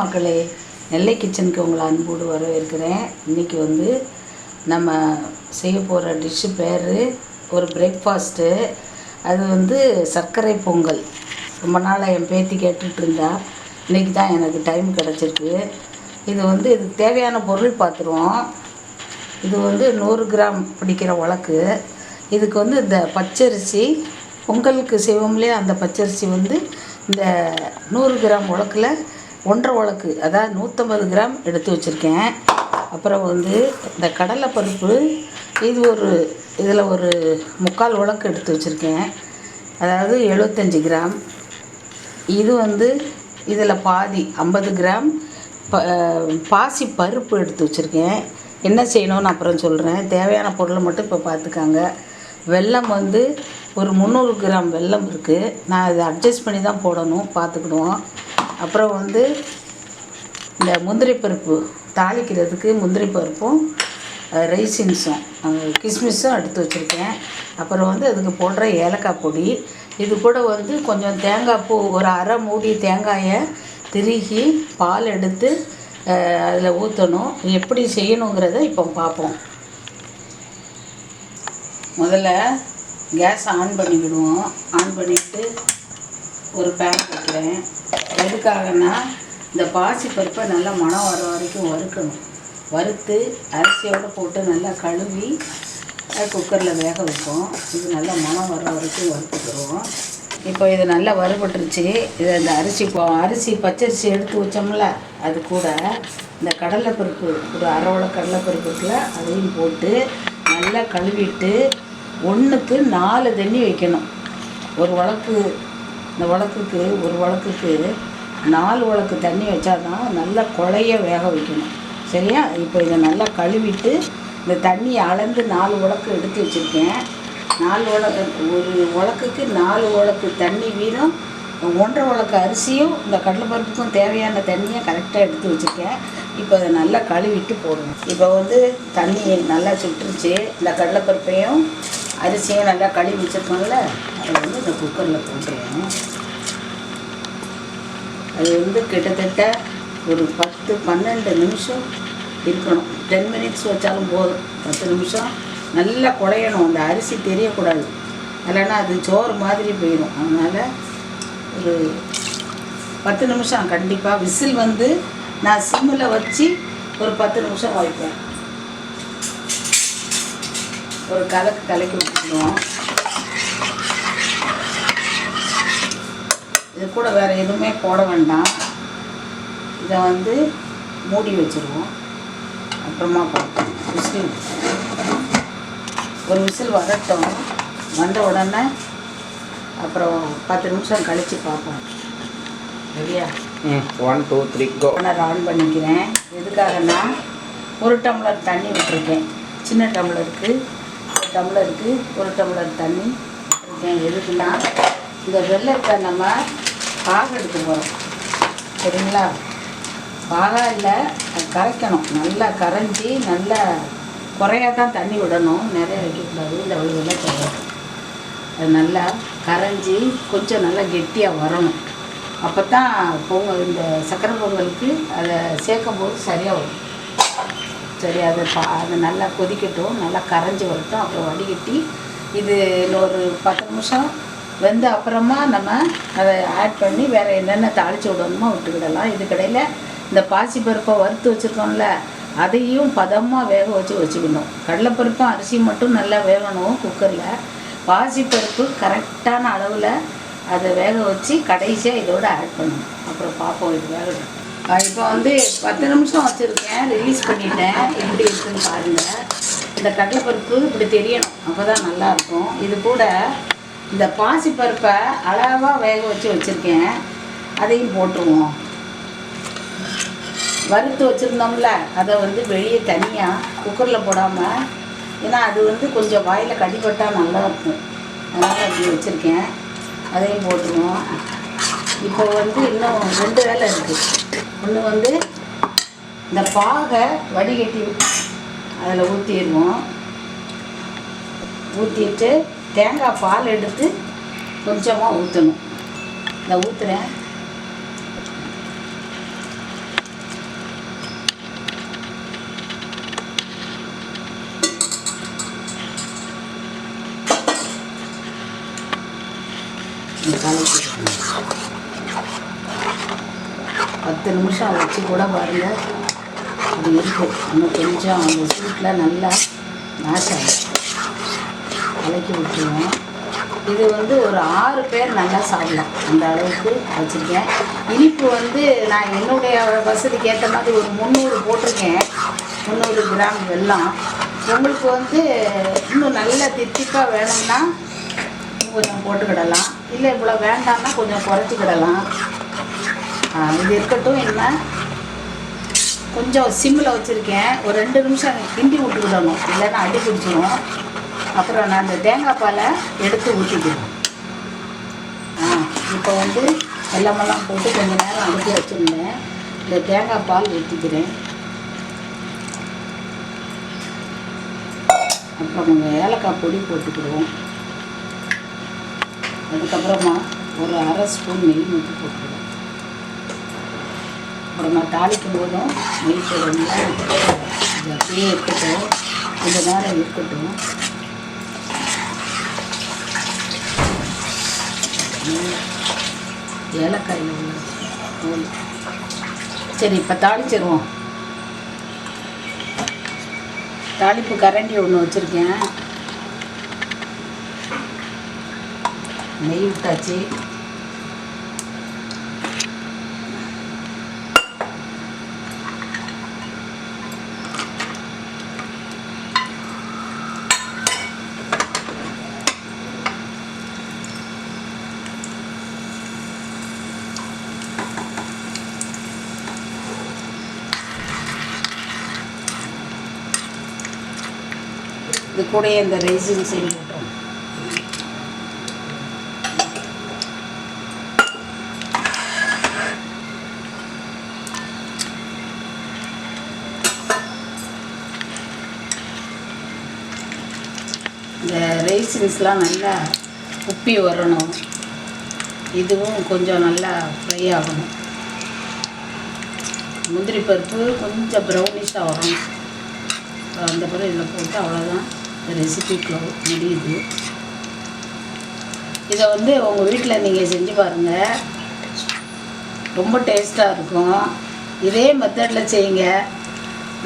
மக்களே நெல்லை கிச்சனுக்கு உங்களை அன்போடு வரவேற்கிறேன். இன்றைக்கி வந்து நம்ம செய்ய போகிற டிஷ்ஷு பேர் ஒரு பிரேக்ஃபாஸ்ட்டு அது வந்து சர்க்கரை பொங்கல். ரொம்ப நாளாக என் பேத்தி கேட்டுட்டு இருந்தா இன்றைக்கி தான் எனக்கு டைம் கிடச்சிருக்கு. இது வந்து இதுக்கு தேவையான பொருள் பார்த்துருவோம் இது வந்து நூறு கிராம் பிடிக்கிற உலக்கு இதுக்கு வந்து இந்த பச்சரிசி பொங்கலுக்கு செய்வோம் அந்த பச்சரிசி வந்து இந்த நூறு கிராம் உலக்கில் ஒன்றரை உலக்கு அதாவது நூற்றம்பது கிராம் எடுத்து வச்சுருக்கேன். அப்புறம் வந்து இந்த கடலை பருப்பு இது ஒரு இதில் ஒரு முக்கால் உலக்கு எடுத்து வச்சுருக்கேன். அதாவது எழுபத்தஞ்சி கிராம். இது வந்து இதில் பாதி ஐம்பது கிராம் ப பாசி பருப்பு எடுத்து வச்சுருக்கேன். என்ன செய்யணும்னு அப்புறம் சொல்கிறேன் தேவையான பொருளை மட்டும் இப்போ பார்த்துக்காங்க வெல்லம் வந்து ஒரு முந்நூறு கிராம் வெல்லம் இருக்குது நான் இதை அட்ஜஸ்ட் பண்ணி தான் போடணும் பார்த்துக்கிடுவோம் அப்புறம் வந்து இந்த முந்திரி பருப்பு தாளிக்கிறதுக்கு முந்திரி பருப்பும் ரைசின்ஸும் கிஸ்மிஸும் எடுத்து வச்சுருக்கேன். அப்புறம் வந்து அதுக்கு போடுற ஏலக்காய் பொடி. இது கூட வந்து கொஞ்சம் தேங்காய் பூ ஒரு அரை மூடி தேங்காயை திருகி பால் எடுத்து அதில் ஊற்றணும் எப்படி செய்யணுங்கிறத இப்போ பார்ப்போம். முதல்ல கேஸ் ஆன் பண்ணிக்கிடுவோம். ஆன் பண்ணிவிட்டு ஒரு பேன் வைக்கிறேன் எதுக்காகன்னா இந்த பாசி பருப்பை நல்லா மணம் வர வரைக்கும் வறுக்கணும். வறுத்து அரிசியோடு போட்டு நல்லா கழுவி குக்கரில் வேக வைப்போம். இது நல்லா மணம் வர வரைக்கும் வறுத்துக்கிடுவோம் இப்போ இது நல்லா வறுபட்டுருச்சு. இது அந்த அரிசி இப்போ அரிசி பச்சரிசி எடுத்து வச்சோம்ல அது கூட இந்த கடலைப்பருப்பு ஒரு அரவளை உள்ள கடலைப்பருப்பு இருக்குல்ல அதையும் போட்டு நல்லா கழுவிட்டு ஒன்றுக்கு நாலு தண்ணி வைக்கணும். ஒரு வழக்கு இந்த வழக்குக்கு ஒரு வழக்குக்கு நாலு உலக்கு தண்ணி வச்சாதான் நல்லா குழைய வேக வைக்கணும். சரியா? இப்போ இதை நல்லா கழுவிட்டு இந்த தண்ணியை அளந்து நாலு உலக்கு எடுத்து வச்சுருக்கேன். நாலு உலக்கு ஒரு உலக்குக்கு நாலு உலக்கு தண்ணி வீதம் ஒன்றரை உலக்கு அரிசியும் இந்த கடலைப்பருப்புக்கும் தேவையான தண்ணியை கரெக்டாக எடுத்து வச்சுருக்கேன். இப்போ அதை நல்லா கழுவிட்டு போடணும். இப்போ வந்து தண்ணி நல்லா சுட்டுருச்சு. இந்த கடலைப்பருப்பையும் அரிசியும் நல்லா கழுவி வச்சுருக்கோம்ல அதை வந்து இந்த குக்கரில் போட்டுருவேன் அது வந்து கிட்டத்தட்ட ஒரு பத்து பன்னெண்டு நிமிஷம் இருக்கணும். டென் மினிட்ஸ் வச்சாலும் போதும். பத்து நிமிஷம் நல்லா குழையணும் அந்த அரிசி தெரியக்கூடாது. இல்லைன்னா அது சோறு மாதிரி போயிடும் அதனால் ஒரு பத்து நிமிஷம் கண்டிப்பாக விசில் வந்து நான் சிம்மில் வச்சு ஒரு பத்து நிமிஷம் வைப்பேன். ஒரு கலக்கு கலக்கி விட்டுருவோம் இது கூட வேறு எதுவுமே போட வேண்டாம். இதை வந்து மூடி வச்சுருவோம். அப்புறமா பார்ப்போம். விசில். ஒரு விசில் வரட்டும். வந்த உடனே அப்புறம் பத்து நிமிஷம் கழித்து பார்ப்போம். சரியா? ம் one two three go on பண்ணிக்கிறேன். எதுக்காகன்னா ஒரு டம்ளர் தண்ணி விட்டுருக்கேன். சின்ன டம்ளருக்கு ஒரு டம்ளருக்கு ஒரு டம்ளர் தண்ணி விட்டுருக்கேன். எதுக்குன்னா இந்த வெள்ளத்தை நம்ம பாகு எடுக்க போகிறோம் சரிங்களா? பாகா இல்லை கரைக்கணும். நல்லா கரைஞ்சி நல்லா குறையா தான் தண்ணி விடணும். நிறைய வைக்கக்கூடாது. இந்த வெள்ளத்தை அது நல்லா கரைஞ்சி கொஞ்சம் நல்லா கெட்டியாக வரணும். அப்போ தான் பொங்கல் இந்த சக்கரை பொங்கலுக்கு அதை சேர்க்கும் போது சரியாக வரும். சரி அதை பா அதை நல்லா கொதிக்கட்டும். நல்லா கரைஞ்சி வரட்டும். அப்புறம் வடிகட்டி இது இன்னொரு பத்து நிமிஷம் வெந்த அப்புறமா நம்ம அதை ஆட் பண்ணி வேறு என்னென்ன தாளித்து விடணுமோ விட்டுக்கிடலாம். இதுக்கடையில் இந்த பாசிப்பருப்பை வறுத்து வச்சுருக்கோம்ல அதையும் பதமாக வேக வச்சு வச்சுக்கணும். கடலைப்பருப்பும் அரிசியும் மட்டும் நல்லா வேகணும் குக்கரில் பாசிப்பருப்பு கரெக்டான அளவில் அதை வேக வச்சு கடைசியாக இதோட ஆட் பண்ணணும். அப்புறம் பார்ப்போம் இது வேகணும் இப்போ வந்து பத்து நிமிஷம் வச்சுருக்கேன் ரிலீஸ் பண்ணிட்டேன். எப்படி இருக்குன்னு பாருங்கள் இந்த கடலைப்பருப்பு இப்படி தெரியணும் அப்போ தான் நல்லாயிருக்கும் இது கூட இந்த பாசிப்பருப்பை அளவாக வேக வச்சு வச்சுருக்கேன். அதையும் போட்டுருவோம். வறுத்து வச்சுருந்தோம்ல அதை வந்து வெளியே தனியாக குக்கரில் போடாமல் ஏன்னா அது வந்து கொஞ்சம் வாயில் கடிப்பட்டால் நல்லா இருக்கும். அதனால் அப்படி வச்சுருக்கேன். அதையும் போட்டுருவோம். இப்போ வந்து இன்னும் ரெண்டு வேலை இருக்குது ஒன்று வந்து இந்த பாகை வடிகட்டி அதில் ஊற்றிடுவோம் ஊற்றிட்டு தேங்காய் பால் எடுத்து கொஞ்சமாக ஊற்றணும் இந்த ஊற்றுறேன் பத்து நிமிஷம் வச்சு கூட பாருங்கள் அது இருக்கும் இன்னும் கொஞ்சம் அந்த சீட்டில் நல்லா மேஷ் ஆகிடும் கலக்கி விட்டுருவோம் இது வந்து ஒரு ஆறு பேர் நல்லா சாப்பிடலாம். அந்த அளவுக்கு வச்சுருக்கேன். இனிப்பு வந்து நான் என்னுடைய வசதிக்கு ஏற்ற மாதிரி ஒரு முந்நூறு போட்டிருக்கேன். முந்நூறு கிராம் வெல்லம் உங்களுக்கு வந்து இன்னும் நல்லா தித்திப்பாக வேணும்னா இன்னும் கொஞ்சம் போட்டுக்கிடலாம். இல்லை இவ்வளோ வேண்டாம்னா கொஞ்சம் குறைச்சிக்கிடலாம். இது இருக்கட்டும் என்ன? கொஞ்சம் சிம்மில் வச்சுருக்கேன். ஒரு ரெண்டு நிமிஷம் கிண்டி விட்டுக்கிடணும் இல்லைன்னா அடி பிடிச்சிடும் அப்புறம் நான் அந்த தேங்காய் பாலை எடுத்து ஊற்றிக்கிறேன் ஆ இப்போ வந்து வெள்ளமெல்லாம் போட்டு கொஞ்சம் நேரம் அடுக்கி வச்சுருந்தேன். இந்த தேங்காய் பால் ஊற்றிக்கிறேன் அப்புறம் கொஞ்சம் ஏலக்காய் பொடி போட்டுக்கிடுவோம். அதுக்கப்புறமா ஒரு அரை ஸ்பூன் நெய் ஊற்றி போட்டுக்கிடுவோம். அப்புறம் நான் தாளிக்கும் போதும் நெய் போடணும் இது அப்படியே இருக்கட்டும் கொஞ்ச நேரம் இருக்கட்டும். ஏலக்காயில் உள்ள சரி இப்போ தாளிச்சிருவோம். தாளிப்பு கரண்டி ஒன்று வச்சுருக்கேன். நெய் விட்டாச்சு. இது கூடயே இந்த ரைசின் சைடு இந்த ரைசின்ஸ்லாம் நல்லா உப்பி வரணும். இதுவும் கொஞ்சம் நல்லா ஃப்ரை ஆகணும். முந்திரி பருப்பு கொஞ்சம் ப்ரௌனிஷாக வரணும். அந்த பிறகு இதில் போட்டு அவ்வளோதான் ரெசிபி க்ளோ முடியுது. இதை வந்து உங்கள் வீட்டில் நீங்கள் செஞ்சு பாருங்கள் ரொம்ப டேஸ்ட்டாக இருக்கும். இதே மெத்தடில் செய்யுங்க.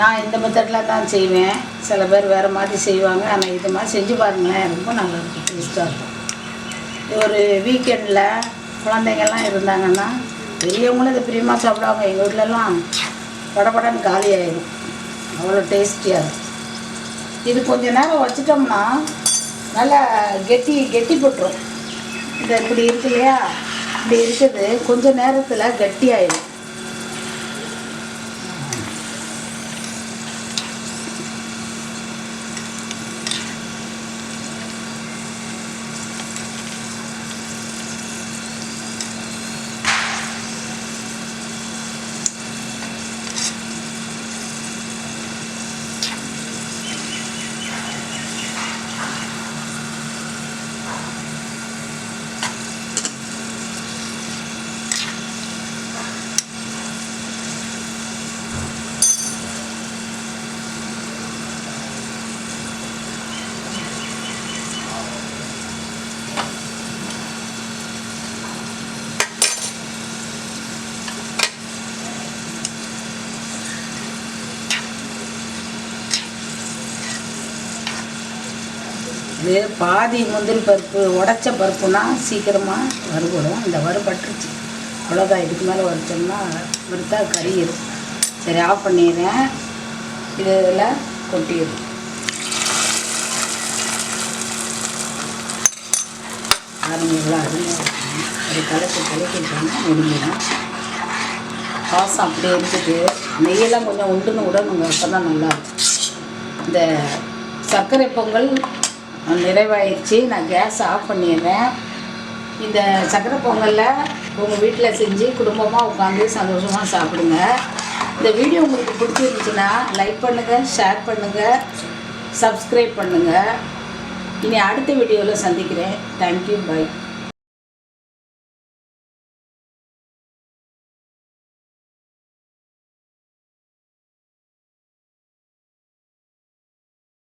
நான் இந்த மெத்தடில் தான் செய்வேன். சில பேர் வேறு மாதிரி செய்வாங்க. ஆனால் இது மாதிரி செஞ்சு பாருங்களேன். ரொம்ப நல்லாயிருக்கும் டேஸ்ட்டாக இருக்கும். இது ஒரு வீக்கெண்டில் குழந்தைங்கள்லாம் இருந்தாங்கன்னா பெரியவங்களும் இதை பிரியமாக சாப்பிடுவாங்க. எங்கள் வீட்டிலலாம் படபடன்னு காலி ஆயிடும். அவ்வளோ டேஸ்டியாக இருக்கும். இது கொஞ்ச நேரம் வச்சிட்டோம்னா நல்லா கெட்டி கெட்டி போட்டுரும். இது இப்படி இருக்கு இல்லையா? இப்படி இருக்குது. கொஞ்ச நேரத்தில் கெட்டி இது பாதி முந்திரி பருப்பு உடச்ச பருப்புனா சீக்கிரமாக வறுபடும். இந்த வறுபட்டுருச்சு. அவ்வளோதான் இதுக்கு மேலே வறுத்தோம்னா வறுத்தா கறியிடும் சரி ஆஃப் பண்ணிடுறேன். இதில் கொட்டிடும் பாருங்க அருமையாக இருக்கும் அது கலக்கி கலக்கிட்டோம்னா முடிஞ்சிடும். பாசம் அப்படியே இருக்குது. நெய்யெல்லாம் கொஞ்சம் உண்டுன்னு விடணுங்க அப்போ தான் நல்லாயிருக்கும். இந்த சர்க்கரை பொங்கல் நிறைவாயிடுச்சு. நான் கேஸ் ஆஃப் பண்ணிடுறேன் இந்த சக்கரை பொங்கலில் உங்கள் வீட்டில் செஞ்சு குடும்பமாக உட்காந்து சந்தோஷமாக சாப்பிடுங்க. இந்த வீடியோ உங்களுக்கு பிடிச்சிருந்துச்சுன்னா லைக் பண்ணுங்கள் ஷேர் பண்ணுங்கள் சப்ஸ்கிரைப் பண்ணுங்கள் இனி அடுத்த வீடியோவில் சந்திக்கிறேன். Thank you bye